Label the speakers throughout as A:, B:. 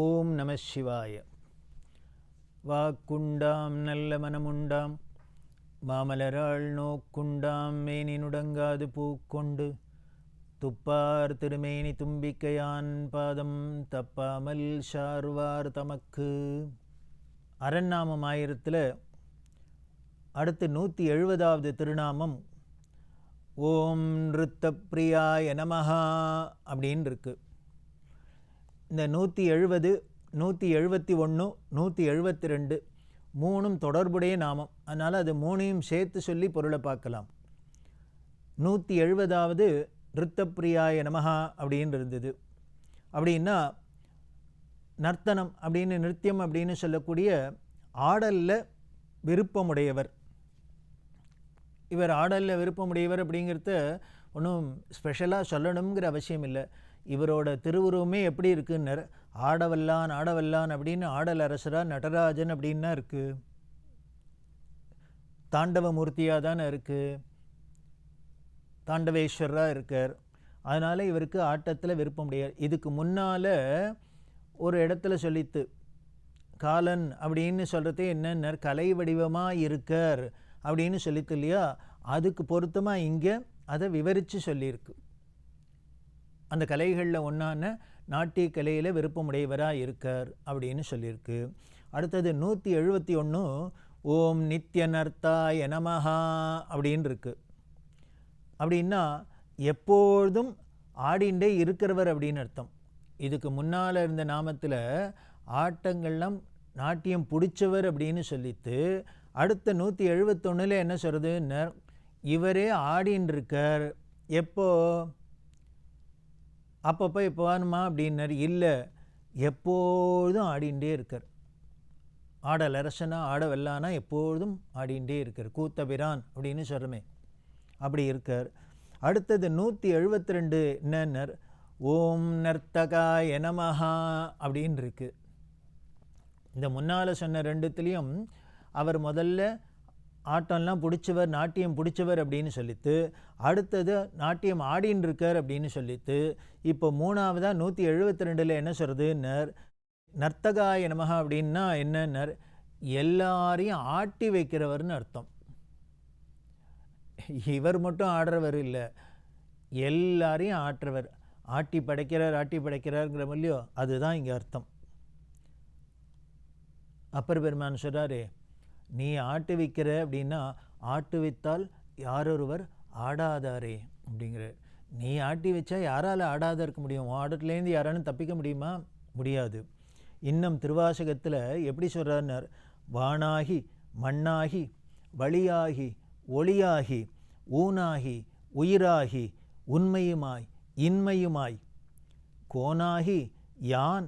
A: ஓம் நம சிவாய வாக்குண்டாம் நல்ல மனமுண்டாம் மாமலராள் நோக்குண்டாம் மேனி நுடங்காது பூக்கொண்டு துப்பார் திருமேனி தும்பிக்கையான் பாதம் தப்பாமல் சார்வார் தமக்கு அரண்நாமம் ஆயிரத்தில் அடுத்து நூற்றி எழுபதாவது திருநாமம் ஓம் நிறுத்த நமஹா அப்படின்னு இருக்குது இந்த நூற்றி எழுபது நூற்றி எழுபத்தி ஒன்று நூற்றி எழுபத்தி ரெண்டு மூணும் தொடர்புடைய நாமம் அதனால் அது மூணையும் சேர்த்து சொல்லி பொருளை பார்க்கலாம் நூற்றி எழுபதாவது ரித்தப்பிரியாய நமகா அப்படின்னு இருந்தது அப்படின்னா நர்த்தனம் அப்படின்னு நிறுத்தியம் அப்படின்னு சொல்லக்கூடிய ஆடலில் விருப்பமுடையவர் இவர் ஆடலில் விருப்பமுடையவர் அப்படிங்கிறத ஒன்றும் ஸ்பெஷலாக சொல்லணுங்கிற அவசியம் இல்லை இவரோட திருவுருவமே எப்படி இருக்குன்னு ஆடவல்லான் ஆடவல்லான் அப்படின்னு ஆடல் அரசராக நடராஜன் அப்படின்னா இருக்குது தாண்டவ மூர்த்தியாக தானே இருக்குது தாண்டவேஸ்வராக இருக்கார் அதனால் இவருக்கு ஆட்டத்தில் விருப்பம் முடியாது இதுக்கு முன்னால் ஒரு இடத்துல சொல்லித்து காலன் அப்படின்னு சொல்கிறது என்னென்ன கலை வடிவமாக இருக்கார் அப்படின்னு சொல்லித்து இல்லையா அதுக்கு பொருத்தமாக இங்கே அதை விவரித்து சொல்லியிருக்கு அந்த கலைகளில் ஒன்றான நாட்டிய கலையில் விருப்பமுடையவராக இருக்கார் அப்படின்னு சொல்லியிருக்கு அடுத்தது நூற்றி எழுபத்தி ஒன்று ஓம் நித்ய நர்த்தாய நமஹா அப்படின்னு இருக்கு அப்படின்னா எப்பொழுதும் ஆடிண்டே இருக்கிறவர் அப்படின்னு அர்த்தம் இதுக்கு முன்னால் இருந்த நாமத்தில் ஆட்டங்கள்லாம் நாட்டியம் பிடிச்சவர் அப்படின்னு சொல்லிட்டு அடுத்த நூற்றி எழுபத்தொன்னில் என்ன சொல்கிறது இவரே ஆடின்னு இருக்கார் எப்போது அப்பப்போ இப்போ வேணுமா அப்படின்னாரு இல்லை எப்பொழுதும் ஆடிகிட்டே இருக்கார் ஆடல் லரசனா ஆட வெள்ளானா எப்பொழுதும் ஆடிகிட்டே இருக்கார் கூத்தபிரான் அப்படின்னு சொல்கிறோமே அப்படி இருக்கார் அடுத்தது நூற்றி எழுபத்தி ரெண்டு என்னன்னர் ஓம் நர்த்தகாய நமஹா அப்படின்னு இருக்குது இந்த முன்னால் சொன்ன ரெண்டுத்துலேயும் அவர் முதல்ல ஆட்டம்லாம் பிடிச்சவர் நாட்டியம் பிடிச்சவர் அப்படின்னு சொல்லித்து அடுத்தது நாட்டியம் ஆடின்னு இருக்கார் அப்படின்னு சொல்லித்து இப்போ மூணாவதாக நூற்றி எழுபத்தி ரெண்டில் என்ன சொல்கிறதுன்னர் நர்த்தகாய நமகா அப்படின்னா என்னன்னர் எல்லாரையும் ஆட்டி வைக்கிறவர்னு அர்த்தம் இவர் மட்டும் ஆடுறவர் இல்லை எல்லாரையும் ஆட்டுறவர் ஆட்டி படைக்கிறார் ஆட்டி படைக்கிறாருங்கிற இல்லையோ அதுதான் இங்கே அர்த்தம் அப்பர் பெருமான் சொல்கிறாரு நீ ஆட்டு விற்கிற அப்படின்னா ஆட்டு ஆட்டுவித்தால் யாரொருவர் ஆடாதாரே அப்படிங்கிற நீ ஆட்டி வச்சா யாரால் ஆடாத இருக்க முடியும் ஆடத்துலேருந்து யாராலும் தப்பிக்க முடியுமா முடியாது இன்னும் திருவாசகத்தில் எப்படி சொல்கிறார் வானாகி மண்ணாகி வழியாகி ஒளியாகி ஊனாகி உயிராகி உண்மையுமாய் இன்மையுமாய் கோனாகி யான்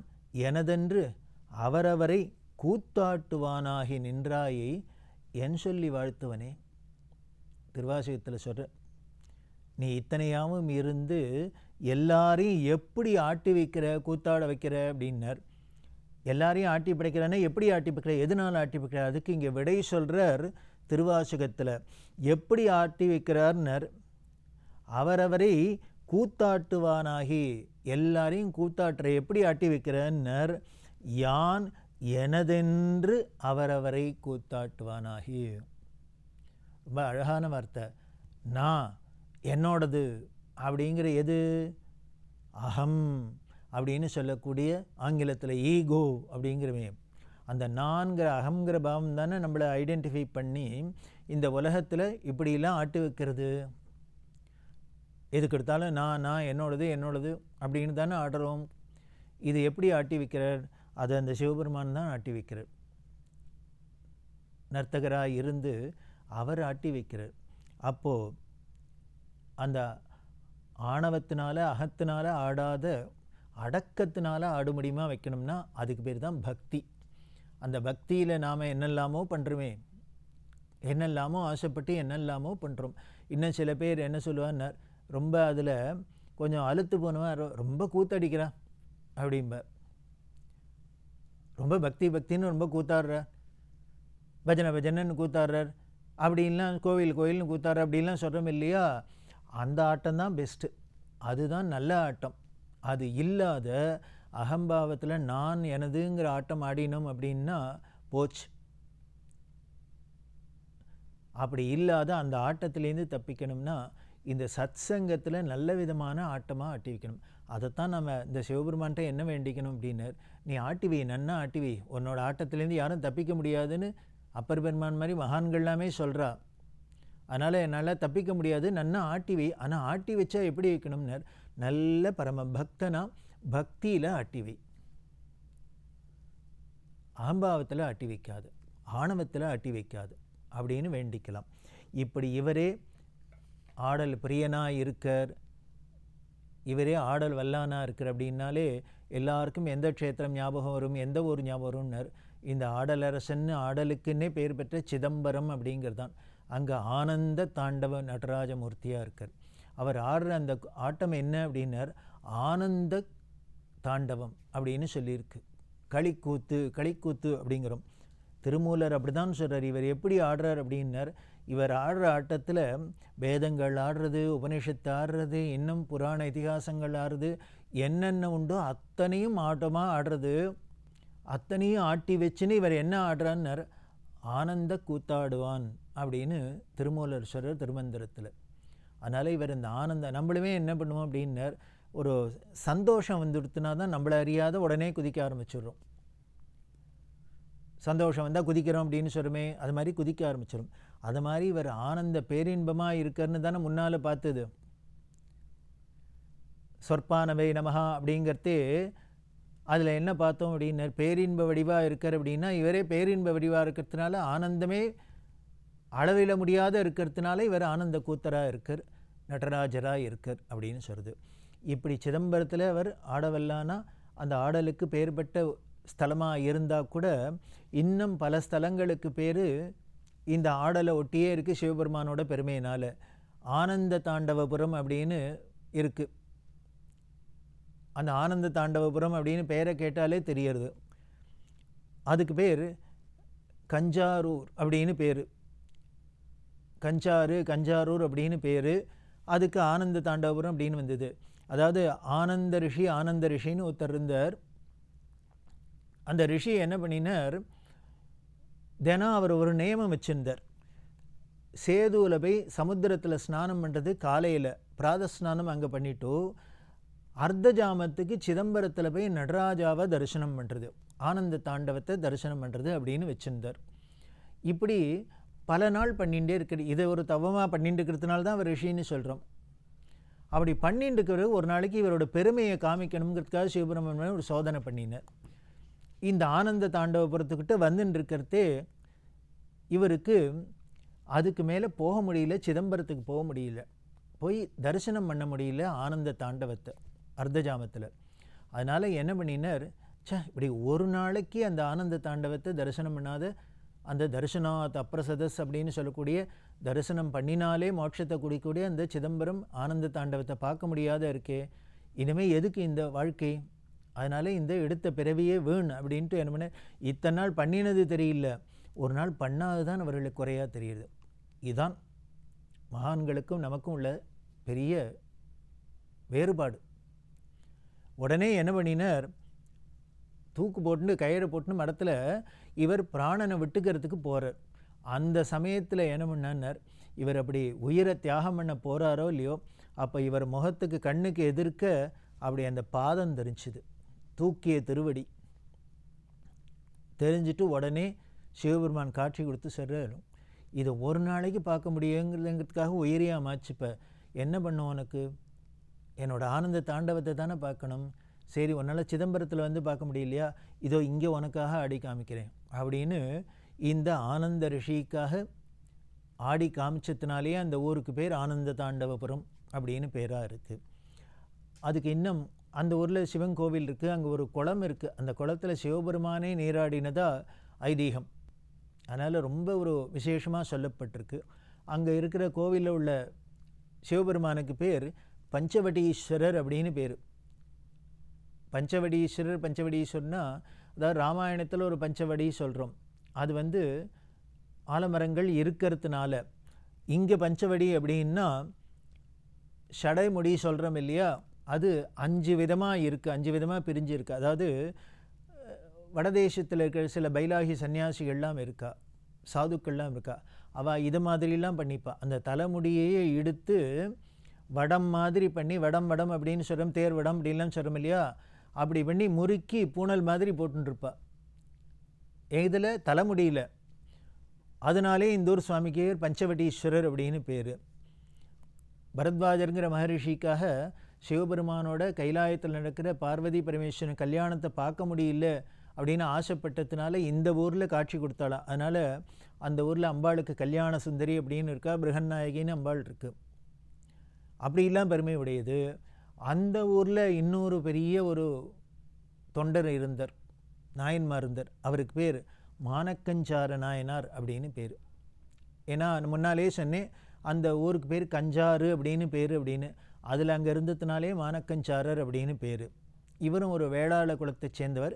A: எனதென்று அவரவரை கூத்தாட்டுவானாகி நின்றாயை என் சொல்லி வாழ்த்துவனே திருவாசகத்தில் சொல்கிற நீ இத்தனையாவும் இருந்து எல்லாரையும் எப்படி ஆட்டி வைக்கிற கூத்தாட வைக்கிற அப்படின்னார் எல்லாரையும் ஆட்டி படைக்கிறானே எப்படி ஆட்டி படைக்கிற எதனால் ஆட்டி படைக்கிற அதுக்கு இங்கே விடை சொல்கிறார் திருவாசகத்தில் எப்படி ஆட்டி வைக்கிறார்னர் அவரவரை கூத்தாட்டுவானாகி எல்லாரையும் கூத்தாட்டுற எப்படி ஆட்டி வைக்கிறன்னர் யான் எனதென்று அவரவரை கூத்தாட்டுவானாகி ரொம்ப அழகான வார்த்தை நான் என்னோடது அப்படிங்கிற எது அகம் அப்படின்னு சொல்லக்கூடிய ஆங்கிலத்தில் ஈகோ அப்படிங்கிறவே அந்த நான்கிற அகங்கிற பாவம் தானே நம்மளை ஐடென்டிஃபை பண்ணி இந்த உலகத்தில் இப்படிலாம் ஆட்டு வைக்கிறது எதுக்கு எடுத்தாலும் நான் நான் என்னோடது என்னோடது அப்படின்னு தானே ஆடுறோம் இது எப்படி ஆட்டி வைக்கிறார் அதை அந்த சிவபெருமான் தான் ஆட்டி வைக்கிறார் நர்த்தகராக இருந்து அவர் ஆட்டி வைக்கிறார் அப்போது அந்த ஆணவத்தினால அகத்தினால ஆடாத அடக்கத்தினால முடியுமா வைக்கணும்னா அதுக்கு பேர் தான் பக்தி அந்த பக்தியில் நாம் என்னெல்லாமோ பண்ணுறோமே என்னெல்லாமோ ஆசைப்பட்டு என்னெல்லாமோ பண்ணுறோம் இன்னும் சில பேர் என்ன சொல்லுவார் ரொம்ப அதில் கொஞ்சம் அழுத்து போனவன் ரொம்ப கூத்தடிக்கிறான் அப்படிம்பார் ரொம்ப பக்தி பக்தின்னு ரொம்ப கூத்தாடுறார் பஜனை பஜனைன்னு கூத்தாடுறார் அப்படின்லாம் கோவில் கோயில்னு கூத்தாரு அப்படின்லாம் சொல்கிறோம் இல்லையா அந்த ஆட்டம் தான் பெஸ்ட்டு அதுதான் நல்ல ஆட்டம் அது இல்லாத அகம்பாவத்தில் நான் எனதுங்கிற ஆட்டம் ஆடினோம் அப்படின்னா போச்சு அப்படி இல்லாத அந்த ஆட்டத்துலேருந்து தப்பிக்கணும்னா இந்த சத்சங்கத்தில் நல்ல விதமான ஆட்டமாக ஆட்டி வைக்கணும் அதைத்தான் நம்ம இந்த சிவபெருமான்கிட்ட என்ன வேண்டிக்கணும் அப்படின்னு நீ ஆட்டிவி நன்னா ஆட்டிவி உன்னோட ஆட்டத்துலேருந்து யாரும் தப்பிக்க முடியாதுன்னு அப்பர் பெருமான் மாதிரி மகான்கள்லாமே சொல்கிறா அதனால் என்னால் தப்பிக்க முடியாது நன்னா ஆட்டிவி ஆனால் ஆட்டி வச்சா எப்படி வைக்கணும்னர் நல்ல பரம பக்தனா பக்தியில் ஆட்டிவி அகம்பாவத்தில் ஆட்டி வைக்காது ஆணவத்தில் ஆட்டி வைக்காது அப்படின்னு வேண்டிக்கலாம் இப்படி இவரே ஆடல் பிரியனாக இருக்கர் இவரே ஆடல் வல்லானாக இருக்கார் அப்படின்னாலே எல்லாருக்கும் எந்த க்ஷேத்திரம் ஞாபகம் வரும் எந்த ஊர் ஞாபகம் வரும்னர் இந்த ஆடலரசன்னு ஆடலுக்குன்னே பெயர் பெற்ற சிதம்பரம் அப்படிங்கிறது தான் அங்கே ஆனந்த தாண்டவ நடராஜமூர்த்தியாக இருக்கார் அவர் ஆடுற அந்த ஆட்டம் என்ன அப்படின்னர் ஆனந்த தாண்டவம் அப்படின்னு சொல்லியிருக்கு களிக்கூத்து களிக்கூத்து அப்படிங்கிறோம் திருமூலர் அப்படி தான் சொல்கிறார் இவர் எப்படி ஆடுறார் அப்படின்னர் இவர் ஆடுற ஆட்டத்தில் வேதங்கள் ஆடுறது உபனிஷத்து ஆடுறது இன்னும் புராண இதிகாசங்கள் ஆடுறது என்னென்ன உண்டோ அத்தனையும் ஆட்டமாக ஆடுறது அத்தனையும் ஆட்டி வச்சுன்னு இவர் என்ன ஆடுறான்னர் ஆனந்த கூத்தாடுவான் அப்படின்னு திருமூலர்ஸ்வரர் திருமந்திரத்தில் அதனால் இவர் இந்த ஆனந்த நம்மளுமே என்ன பண்ணுவோம் அப்படின்னர் ஒரு சந்தோஷம் வந்துடுத்துனா தான் நம்மளை அறியாத உடனே குதிக்க ஆரம்பிச்சிடுறோம் சந்தோஷம் வந்தால் குதிக்கிறோம் அப்படின்னு சொல்லுமே அது மாதிரி குதிக்க ஆரம்பிச்சிடும் அது மாதிரி இவர் ஆனந்த பேரின்பமாக இருக்கார்னு தானே முன்னால் பார்த்தது சொற்பானவை நமகா அப்படிங்கிறதே அதில் என்ன பார்த்தோம் அப்படின்னா பேரின்ப வடிவாக இருக்கார் அப்படின்னா இவரே பேரின்ப வடிவாக இருக்கிறதுனால ஆனந்தமே அளவில முடியாத இருக்கிறதுனால இவர் ஆனந்த கூத்தராக இருக்கார் நடராஜராக இருக்கார் அப்படின்னு சொல்கிறது இப்படி சிதம்பரத்தில் அவர் ஆடவல்லானா அந்த ஆடலுக்கு பெயர்பட்ட ஸ்தலமாக இருந்தால் கூட இன்னும் பல ஸ்தலங்களுக்கு பேர் இந்த ஆடலை ஒட்டியே இருக்குது சிவபெருமானோட பெருமையினால் ஆனந்த தாண்டவபுரம் அப்படின்னு இருக்குது அந்த ஆனந்த தாண்டவபுரம் அப்படின்னு பெயரை கேட்டாலே தெரியறது அதுக்கு பேர் கஞ்சாரூர் அப்படின்னு பேர் கஞ்சாறு கஞ்சாரூர் அப்படின்னு பேர் அதுக்கு ஆனந்த தாண்டவபுரம் அப்படின்னு வந்தது அதாவது ஆனந்த ரிஷி ஆனந்த ரிஷின்னு ஒருத்தர் இருந்தார் அந்த ரிஷி என்ன பண்ணினார் தினம் அவர் ஒரு நியமம் வச்சுருந்தார் சேதுவில் போய் சமுத்திரத்தில் ஸ்நானம் பண்ணுறது காலையில் பிராத ஸ்நானம் அங்கே பண்ணிவிட்டு அர்த்த ஜாமத்துக்கு சிதம்பரத்தில் போய் நடராஜாவை தரிசனம் பண்ணுறது ஆனந்த தாண்டவத்தை தரிசனம் பண்ணுறது அப்படின்னு வச்சுருந்தார் இப்படி பல நாள் பண்ணிகிட்டே இருக்கிற இதை ஒரு தவமாக பண்ணிட்டு இருக்கிறதுனால தான் அவர் ரிஷின்னு சொல்கிறோம் அப்படி பண்ணிட்டு இருக்கிற ஒரு நாளைக்கு இவரோட பெருமையை காமிக்கணுங்கிறதுக்காக சிவபெருமன் ஒரு சோதனை பண்ணினார் இந்த ஆனந்த தாண்டவபுரத்துக்கிட்ட வந்துன்னு இருக்கிறதே இவருக்கு அதுக்கு மேலே போக முடியல சிதம்பரத்துக்கு போக முடியல போய் தரிசனம் பண்ண முடியல ஆனந்த தாண்டவத்தை அர்த்தஜாமத்தில் அதனால் என்ன பண்ணினார் சே இப்படி ஒரு நாளைக்கு அந்த ஆனந்த தாண்டவத்தை தரிசனம் பண்ணாத அந்த தரிசனா தப்ரசதஸ் அப்படின்னு சொல்லக்கூடிய தரிசனம் பண்ணினாலே மோட்சத்தை குடிக்கக்கூடிய அந்த சிதம்பரம் ஆனந்த தாண்டவத்தை பார்க்க முடியாத இருக்கே இனிமேல் எதுக்கு இந்த வாழ்க்கை அதனால் இந்த எடுத்த பிறவியே வேண் அப்படின்ட்டு என்ன பண்ண இத்தனை நாள் பண்ணினது தெரியல ஒரு நாள் பண்ணாது தான் அவர்களுக்கு குறையாக தெரியுது இதுதான் மகான்களுக்கும் நமக்கும் உள்ள பெரிய வேறுபாடு உடனே என்ன பண்ணினார் தூக்கு போட்டு கயிறு போட்டுன்னு மடத்தில் இவர் பிராணனை விட்டுக்கிறதுக்கு போகிறார் அந்த சமயத்தில் என்ன பண்ணார் இவர் அப்படி உயிரை தியாகம் பண்ண போகிறாரோ இல்லையோ அப்போ இவர் முகத்துக்கு கண்ணுக்கு எதிர்க்க அப்படி அந்த பாதம் தெரிஞ்சுது தூக்கிய திருவடி தெரிஞ்சுட்டு உடனே சிவபெருமான் காட்சி கொடுத்து செல்லும் இதை ஒரு நாளைக்கு பார்க்க முடியுங்கிறதுங்கிறதுக்காக உயிரியாக மாச்சுப்ப என்ன பண்ணும் உனக்கு என்னோடய ஆனந்த தாண்டவத்தை தானே பார்க்கணும் சரி உன்னால் சிதம்பரத்தில் வந்து பார்க்க முடியலையா இதோ இங்கே உனக்காக ஆடி காமிக்கிறேன் அப்படின்னு இந்த ஆனந்த ரிஷிக்காக ஆடி காமிச்சதுனாலேயே அந்த ஊருக்கு பேர் ஆனந்த தாண்டவபுரம் அப்படின்னு பேராக இருக்குது அதுக்கு இன்னும் அந்த ஊரில் சிவன் கோவில் இருக்குது அங்கே ஒரு குளம் இருக்குது அந்த குளத்தில் சிவபெருமானே நீராடினதா ஐதீகம் அதனால் ரொம்ப ஒரு விசேஷமாக சொல்லப்பட்டிருக்கு அங்கே இருக்கிற கோவிலில் உள்ள சிவபெருமானுக்கு பேர் பஞ்சவடீஸ்வரர் அப்படின்னு பேர் பஞ்சவடீஸ்வரர் பஞ்சவடீஸ்வரர்னா அதாவது ராமாயணத்தில் ஒரு பஞ்சவடி சொல்கிறோம் அது வந்து ஆலமரங்கள் இருக்கிறதுனால இங்கே பஞ்சவடி அப்படின்னா சடைமுடி சொல்கிறோம் இல்லையா அது அஞ்சு விதமாக இருக்குது அஞ்சு விதமாக பிரிஞ்சிருக்கு அதாவது வடதேசத்தில் இருக்கிற சில பைலாகி சன்னியாசிகள்லாம் இருக்கா சாதுக்கள்லாம் இருக்கா அவள் இது மாதிரிலாம் பண்ணிப்பாள் அந்த தலைமுடியையே எடுத்து வடம் மாதிரி பண்ணி வடம் வடம் அப்படின்னு சொல்கிறோம் தேர் வடம் அப்படின்லாம் சொல்கிறோம் இல்லையா அப்படி பண்ணி முறுக்கி பூனல் மாதிரி போட்டுருப்பா இதில் தலைமுடியில் அதனாலே இந்தூர் சுவாமிக்கு பஞ்சவட்டீஸ்வரர் அப்படின்னு பேர் பரத்வாஜருங்கிற மகரிஷிக்காக சிவபெருமானோட கைலாயத்தில் நடக்கிற பார்வதி பரமேஸ்வரன் கல்யாணத்தை பார்க்க முடியல அப்படின்னு ஆசைப்பட்டதுனால இந்த ஊரில் காட்சி கொடுத்தாளாம் அதனால் அந்த ஊரில் அம்பாளுக்கு கல்யாண சுந்தரி அப்படின்னு இருக்கா பிருகநாயகின்னு அம்பாள் இருக்குது அப்படிலாம் பெருமை உடையது அந்த ஊரில் இன்னொரு பெரிய ஒரு தொண்டர் இருந்தார் நாயன்மாருந்தர் அவருக்கு பேர் மானக்கஞ்சார நாயனார் அப்படின்னு பேர் ஏன்னா முன்னாலே சொன்னேன் அந்த ஊருக்கு பேர் கஞ்சாறு அப்படின்னு பேர் அப்படின்னு அதில் அங்கே இருந்ததுனாலே மானக்கஞ்சாரர் அப்படின்னு பேர் இவரும் ஒரு வேளாள குலத்தைச் சேர்ந்தவர்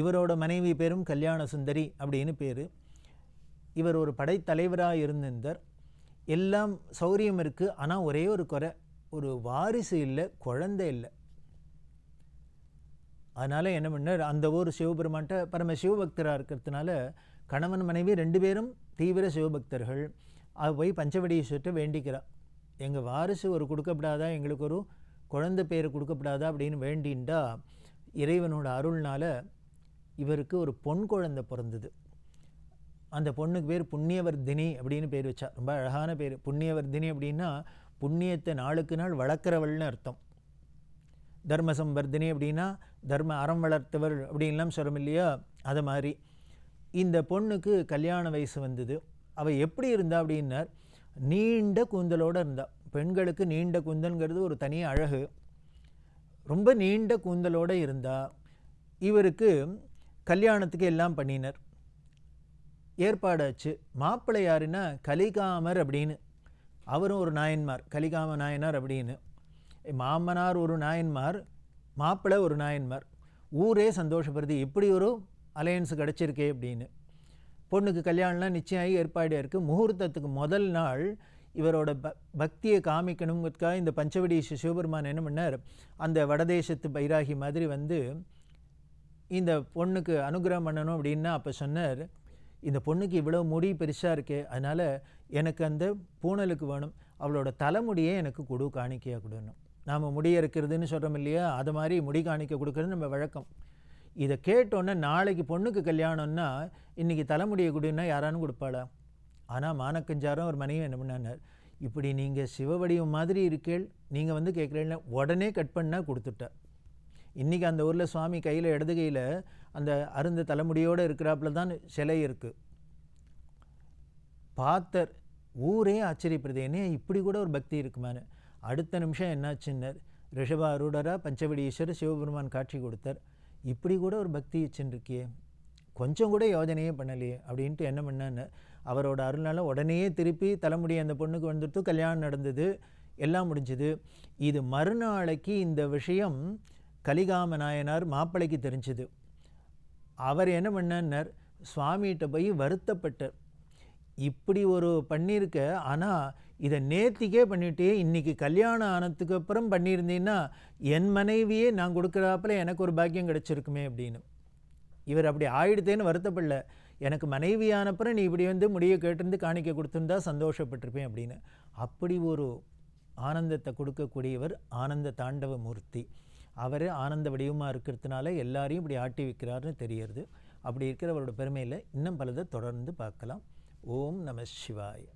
A: இவரோட மனைவி பேரும் கல்யாண சுந்தரி அப்படின்னு பேர் இவர் ஒரு படைத்தலைவராக இருந்திருந்தார் எல்லாம் சௌரியம் இருக்குது ஆனால் ஒரே ஒரு குறை ஒரு வாரிசு இல்லை குழந்தை இல்லை அதனால் என்ன பண்ணார் அந்த ஊர் சிவபெருமான்கிட்ட பரம சிவபக்தராக இருக்கிறதுனால கணவன் மனைவி ரெண்டு பேரும் தீவிர சிவபக்தர்கள் போய் பஞ்சவடியை சுற்ற வேண்டிக்கிறார் எங்கள் வாரிசு ஒரு கொடுக்கப்படாதா எங்களுக்கு ஒரு குழந்த பேர் கொடுக்கப்படாதா அப்படின்னு வேண்டின்டா இறைவனோட அருள்னால் இவருக்கு ஒரு பொன் குழந்தை பிறந்தது அந்த பொண்ணுக்கு பேர் புண்ணியவர்தினி அப்படின்னு பேர் வச்சா ரொம்ப அழகான பேர் புண்ணியவர்தினி அப்படின்னா புண்ணியத்தை நாளுக்கு நாள் வளர்க்குறவள்னு அர்த்தம் தர்ம சம்பர்தினி அப்படின்னா தர்ம அறம் வளர்த்தவர் அப்படின்லாம் சொல்கிறோம் இல்லையா அதை மாதிரி இந்த பொண்ணுக்கு கல்யாண வயசு வந்தது அவள் எப்படி இருந்தா அப்படின்னார் நீண்ட கூந்தலோடு இருந்தால் பெண்களுக்கு நீண்ட கூந்தல்ங்கிறது ஒரு தனி அழகு ரொம்ப நீண்ட கூந்தலோடு இருந்தால் இவருக்கு கல்யாணத்துக்கு எல்லாம் பண்ணினர் ஏற்பாடாச்சு மாப்பிள்ளை யாருன்னா கலிகாமர் அப்படின்னு அவரும் ஒரு நாயன்மார் கலிகாம நாயனார் அப்படின்னு மாமனார் ஒரு நாயன்மார் மாப்பிள்ளை ஒரு நாயன்மார் ஊரே சந்தோஷப்படுது இப்படி ஒரு அலையன்ஸ் கிடச்சிருக்கே அப்படின்னு பொண்ணுக்கு கல்யாணம்லாம் நிச்சயமாகி ஏற்பாடாக இருக்குது முகூர்த்தத்துக்கு முதல் நாள் இவரோட பக்தியை காமிக்கணுங்கிறதுக்காக இந்த பஞ்சவடி சிவபெருமான் என்ன பண்ணார் அந்த வடதேசத்து பைராகி மாதிரி வந்து இந்த பொண்ணுக்கு அனுகிரகம் பண்ணணும் அப்படின்னா அப்போ சொன்னார் இந்த பொண்ணுக்கு இவ்வளோ முடி பெருசாக இருக்கே அதனால் எனக்கு அந்த பூனலுக்கு வேணும் அவளோட தலைமுடியே எனக்கு கொடு காணிக்கையாக கொடுக்கணும் நாம் முடி இருக்கிறதுன்னு சொல்கிறோம் இல்லையா அது மாதிரி முடி காணிக்க கொடுக்குறது நம்ம வழக்கம் இதை கேட்டோன்னே நாளைக்கு பொண்ணுக்கு கல்யாணம்னா இன்றைக்கி தலைமுடியை கொடுன்னா யாரானு கொடுப்பாளா ஆனால் மானக்கஞ்சாரம் ஒரு மனைவி என்ன பண்ணார் இப்படி நீங்கள் சிவவடிவம் மாதிரி இருக்கேள் நீங்கள் வந்து கேட்குறீங்க உடனே கட் பண்ணால் கொடுத்துட்டா இன்றைக்கி அந்த ஊரில் சுவாமி கையில் இடது கையில் அந்த அருந்த தலைமுடியோடு இருக்கிறாப்புல தான் சிலை இருக்குது பார்த்தர் ஊரே ஆச்சரியப்படுது என்ன இப்படி கூட ஒரு பக்தி இருக்குமான்னு அடுத்த நிமிஷம் என்னாச்சுன்னர் ரிஷபாரூடராக பஞ்சவடி ஈஸ்வரர் சிவபெருமான் காட்சி கொடுத்தார் இப்படி கூட ஒரு பக்தி வச்சுருக்கியே கொஞ்சம் கூட யோஜனையே பண்ணலையே அப்படின்ட்டு என்ன பண்ணான்னு அவரோட அருள்னால உடனே திருப்பி தலைமுடி அந்த பொண்ணுக்கு வந்துட்டு கல்யாணம் நடந்தது எல்லாம் முடிஞ்சுது இது மறுநாளைக்கு இந்த விஷயம் கலிகாம நாயனார் மாப்பிள்ளைக்கு தெரிஞ்சுது அவர் என்ன பண்ணார் சுவாமிகிட்ட போய் வருத்தப்பட்டார் இப்படி ஒரு பண்ணியிருக்க ஆனால் இதை நேத்திக்கே பண்ணிவிட்டு இன்றைக்கி கல்யாணம் ஆனதுக்கு அப்புறம் பண்ணியிருந்தீங்கன்னா என் மனைவியே நான் கொடுக்குறாப்புல எனக்கு ஒரு பாக்கியம் கிடச்சிருக்குமே அப்படின்னு இவர் அப்படி ஆயிடுத்தேன்னு வருத்தப்படல எனக்கு மனைவியானப்புறம் நீ இப்படி வந்து முடிய கேட்டிருந்து காணிக்க கொடுத்துருந்தா சந்தோஷப்பட்டிருப்பேன் அப்படின்னு அப்படி ஒரு ஆனந்தத்தை கொடுக்கக்கூடியவர் ஆனந்த தாண்டவ மூர்த்தி அவர் ஆனந்த வடிவமாக இருக்கிறதுனால எல்லாரையும் இப்படி ஆட்டி வைக்கிறார்னு தெரியறது அப்படி இருக்கிறவரோட பெருமையில் இன்னும் பலதை தொடர்ந்து பார்க்கலாம் ஓம் நம சிவாய்